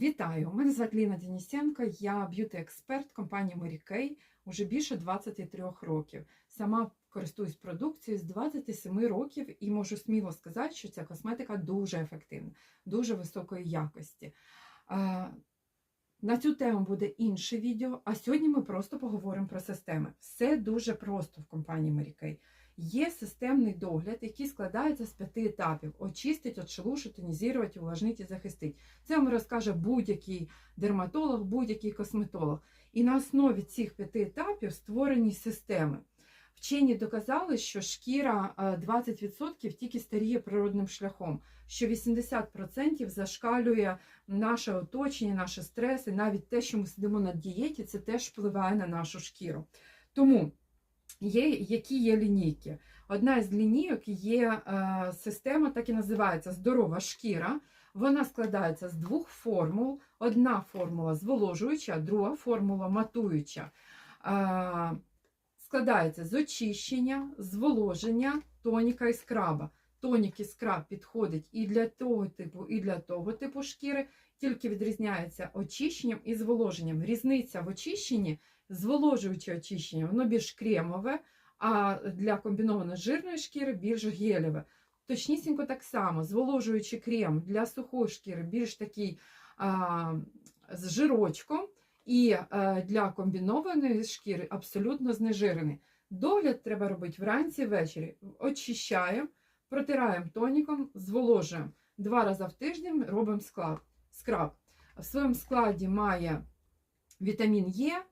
Вітаю! Мене звати Ліна Денисенко, я б'юті-експерт компанії Mary Kay уже більше 23 років. Сама користуюсь продукцією з 27 років і можу сміло сказати, що ця косметика дуже ефективна, дуже високої якості. На цю тему буде інше відео, а сьогодні ми просто поговоримо про системи. Все дуже просто в компанії Mary. Є системний догляд, який складається з п'яти етапів: очистить, отшелушить, тонізувати, увлажнити і захистить. Це вам розкаже будь-який дерматолог, будь-який косметолог. І на основі цих п'яти етапів створені системи. Вчені доказали, що шкіра е, 20% тільки старіє природним шляхом, що 80% зашкалює наше оточення, наші стреси, навіть те, що ми сидимо на дієті, це теж впливає на нашу шкіру. Тому є, які є лінійки. Одна з лінійок є е, система, так і називається здорова шкіра. Вона складається з двох формул. Одна формула зволожуюча, друга формула матуюча. Е, складається з очищення, зволоження, тоніка і скраба. Тонік і скраб підходить і для того типу, і для того типу шкіри, тільки відрізняється очищенням і зволоженням. Різниця в очищенні, зволожуюче очищення, воно більш кремове, а для комбінованої жирної шкіри більш гелеве. Точнісінько так само, зволожуючий крем для сухої шкіри більш такий а, з жирочком, і а, для комбінованої шкіри абсолютно знежирений. Догляд треба робити вранці ввечері. Очищаємо, протираємо тоніком, зволожуємо. Два рази в тиждень робимо скраб. В своєму складі має вітамін Е, е,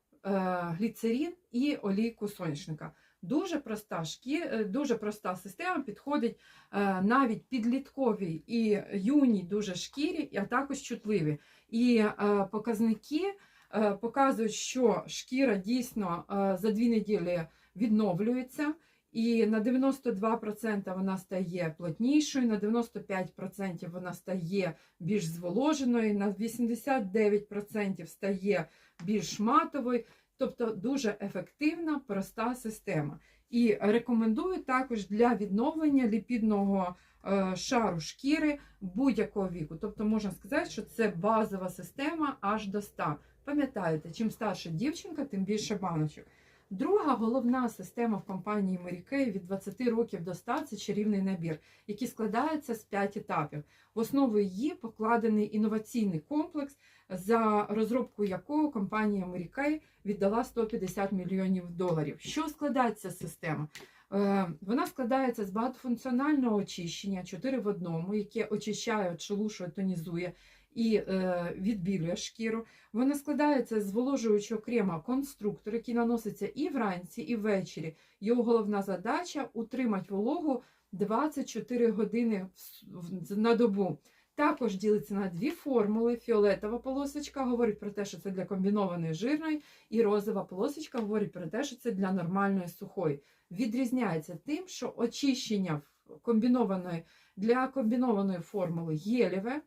гліцерин і олійку соняшника. Дуже проста шкі... е, дуже проста система підходить е, навіть підлітковій і юній дуже шкірі, а також чутливі. І е, показники е, показують, що шкіра дійсно е, за дві неділі відновлюється. І на 92% вона стає плотнішою, на 95% вона стає більш зволоженою, на 89% стає більш матовою. Тобто дуже ефективна, проста система. І рекомендую також для відновлення ліпідного е, шару шкіри будь-якого віку. Тобто можна сказати, що це базова система аж до 100. Пам'ятаєте, чим старша дівчинка, тим більше баночок. Друга головна система в компанії Mary від 20 років до 100 – це чарівний набір, який складається з 5 етапів. В основу її покладений інноваційний комплекс, за розробку якого компанія Mary Kay віддала 150 мільйонів доларів. Що складається система? Е, Вона складається з багатофункціонального очищення 4 в одному, яке очищає, отшелушує, тонізує і е, відбілює шкіру. Вона складається з зволожуючого крема конструктор, який наноситься і вранці, і ввечері. Його головна задача утримати вологу 24 години на добу. Також ділиться на дві формули. Фіолетова полосочка говорить про те, що це для комбінованої жирної, і розова полосочка говорить про те, що це для нормальної сухої. Відрізняється тим, що очищення комбінованої для комбінованої формули гелєве,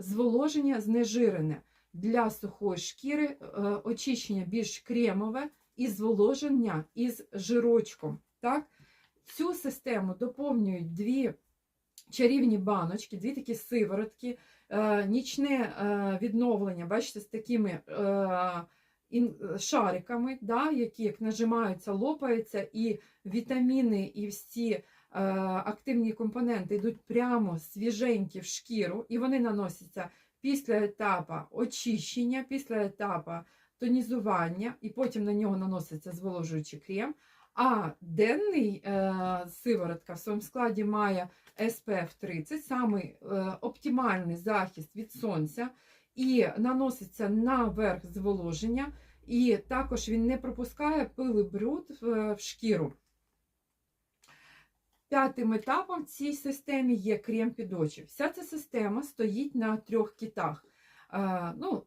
зволоження знежирене. Для сухої шкіри е, очищення більш кремове і зволоження із жирочком. Так? Цю систему доповнюють дві чарівні баночки, дві такі сиворотки, е, нічне е, відновлення, бачите, з такими шариками, да, які як нажимаються, лопаються, і вітаміни, і всі активні компоненти йдуть прямо свіженькі в шкіру, і вони наносяться після етапу очищення, після етапу тонізування, і потім на нього наноситься зволожуючий крем. А денний е, сиворотка в своєму складі має SPF 30, самий е, оптимальний захист від сонця, і наноситься на верх зволоження, і також він не пропускає пил і бруд в, в шкіру. П'ятим етапом в цій системі є крем під очі. Вся ця система стоїть на трьох китах. Е, ну,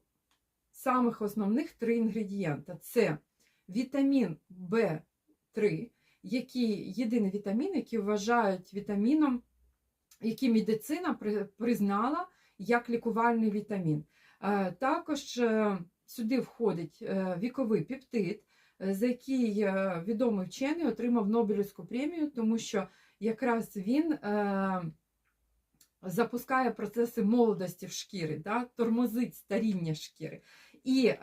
самих основних три інгредієнта: це вітамін В3, який єдиний вітамін, який вважають вітаміном, який медицина при- признала як лікувальний вітамін. Е, Також е, сюди входить е, віковий пептид, е, за який відомий вчений отримав Нобелівську премію, тому що якраз він е, запускає процеси молодості в шкірі, да, тормозить старіння шкіри. І е,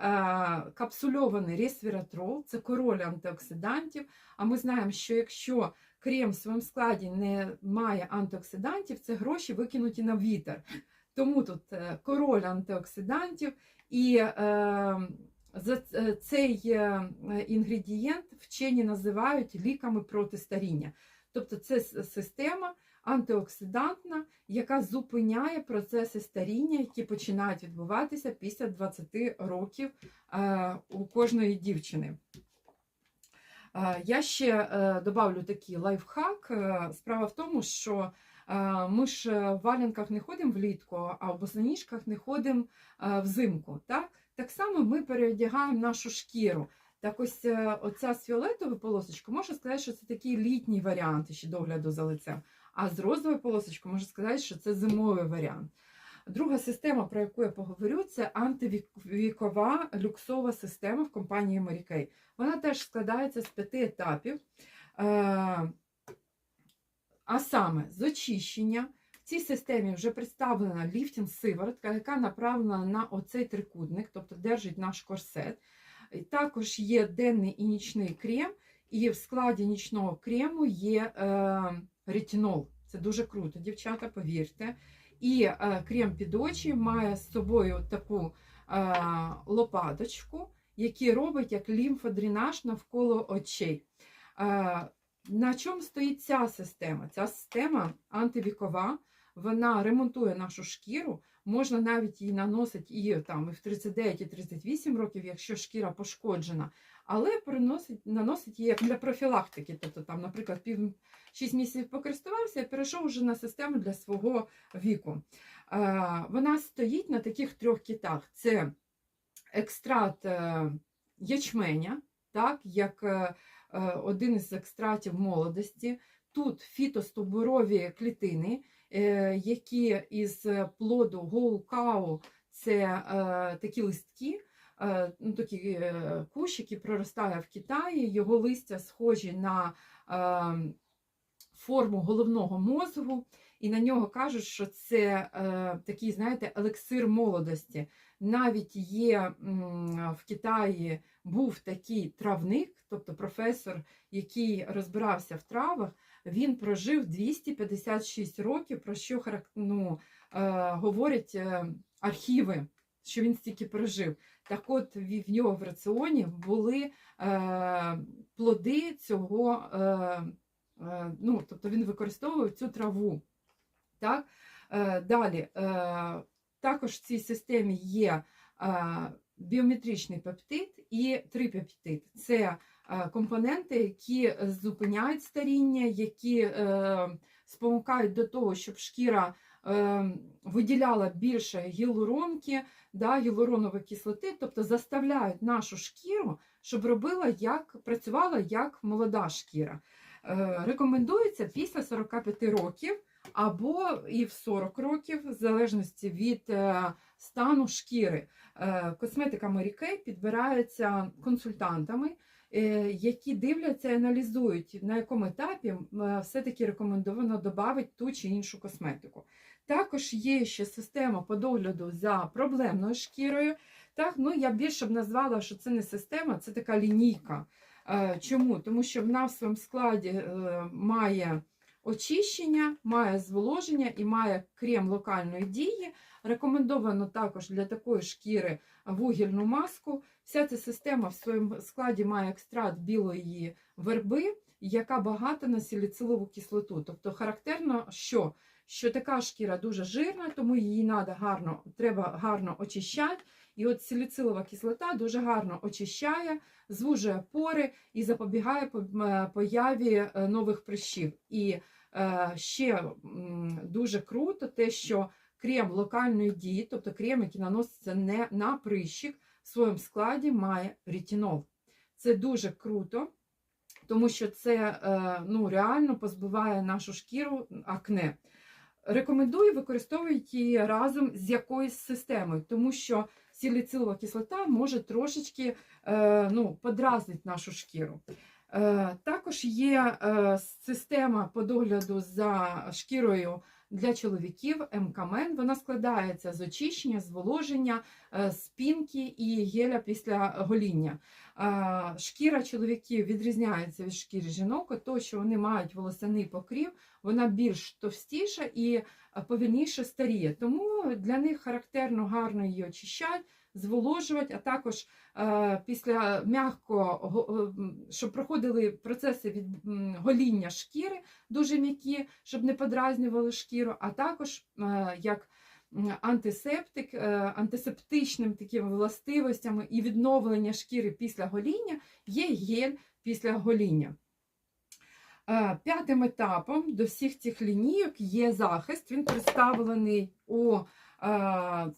капсульований ресвіратрол це король антиоксидантів. А ми знаємо, що якщо крем в своєму складі не має антиоксидантів, це гроші викинуті на вітер. Тому тут е, король антиоксидантів, і е, за е, цей е, інгредієнт вчені називають ліками проти старіння. Тобто це система антиоксидантна, яка зупиняє процеси старіння, які починають відбуватися після 20 років е, у кожної дівчини. Е, Я ще е, добавлю такий лайфхак. Справа в тому, що ми ж в валенках не ходимо влітку, а в босоніжках не ходимо взимку. Так? так само ми переодягаємо нашу шкіру. Так ось е, оця з фіолетовою полосочкою, можна сказати, що це такий літній варіант ще догляду за лицем. А з розовою полосочкою можна сказати, що це зимовий варіант. Друга система, про яку я поговорю, це антивікова люксова система в компанії Mary Вона теж складається з п'яти етапів. Е, А саме з очищення. В цій системі вже представлена ліфтінг сиворотка, яка направлена на оцей трикутник, тобто держить наш корсет. Також є денний і нічний крем, і в складі нічного крему є е, ретинол. Це дуже круто, дівчата, повірте. І е, крем під очі має з собою таку е, лопаточку, який робить як лімфодренаж навколо очей. Е, на чому стоїть ця система? Ця система антивікова, вона ремонтує нашу шкіру. Можна навіть її наносити і, там, і в 39 і 38 років, якщо шкіра пошкоджена, але приносить, наносить її як для профілактики. Тобто, там, наприклад, пів 6 місяців покористувався і перейшов вже на систему для свого віку. Е, Вона стоїть на таких трьох китах: це екстракт е, ячменя, так, як е, е, один із екстратів молодості. Тут фітостовбурові клітини, які із плоду гоу-кау, це е, такі листки, е, ну, такі е, кущ, який проростає в Китаї. Його листя схожі на е, форму головного мозгу, і на нього кажуть, що це е, такий, знаєте, елексир молодості. Навіть є в Китаї був такий травник, тобто професор, який розбирався в травах, він прожив 256 років, про що ну, е, говорять е, архіви, що він стільки прожив. Так от в нього в раціоні були е, плоди цього, ну, тобто він використовував цю траву. Так? Далі, також в цій системі є біометричний пептид і трипептид. Це е, компоненти, які зупиняють старіння, які е, спонукають до того, щоб шкіра е, виділяла більше гіалуронки, да, гіалуронової кислоти, тобто заставляють нашу шкіру, щоб робила як, працювала як молода шкіра. Рекомендується після 45 років або і в 40 років, в залежності від е, стану шкіри. Е, Косметика Kay підбирається консультантами, е, які дивляться і аналізують, на якому етапі все-таки рекомендовано додати ту чи іншу косметику. Також є ще система по догляду за проблемною шкірою. Так, ну я більше б назвала, що це не система, це така лінійка. Чому? Тому що вона в своєму складі має очищення, має зволоження і має крем локальної дії. Рекомендовано також для такої шкіри вугільну маску. Вся ця система в своєму складі має екстракт білої верби, яка багата на сіліцилову кислоту. Тобто характерно, що, що така шкіра дуже жирна, тому її надо гарно, треба гарно очищати. І от сіліцилова кислота дуже гарно очищає, звужує пори і запобігає е, появі е, нових прищів. І е, ще дуже круто те, що крем локальної дії, тобто крем, який наноситься не на прищик, в своєму складі має ретинол. Це дуже круто, тому що це ну, реально позбиває нашу шкіру акне. Рекомендую використовувати її разом з якоюсь системою, тому що сіліцилова кислота може трошечки е, ну, подразнити нашу шкіру. Е, також є е, система по догляду за шкірою для чоловіків МКМН. Вона складається з очищення, зволоження, е, спінки і геля після гоління. Е, Шкіра чоловіків відрізняється від шкіри жінок, то що вони мають волосяний покрів, вона більш товстіша і е, повільніше старіє. Тому для них характерно гарно її очищати, зволожувати, а також е, після м'якого, щоб проходили процеси від гоління шкіри дуже м'які, щоб не подразнювали шкіру, а також е, як антисептик, е, антисептичним такими властивостями і відновлення шкіри після гоління є гель після гоління. Е, П'ятим етапом до всіх цих лінійок є захист. Він представлений у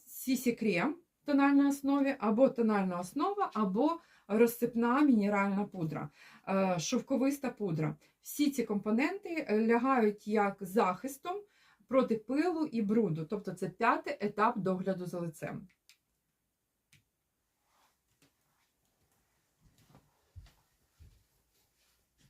Сісі Крем тональній основі, або тональна основа, або розсипна мінеральна пудра, е, шовковиста пудра. Всі ці компоненти лягають як захистом проти пилу і бруду. Тобто це п'ятий етап догляду за лицем.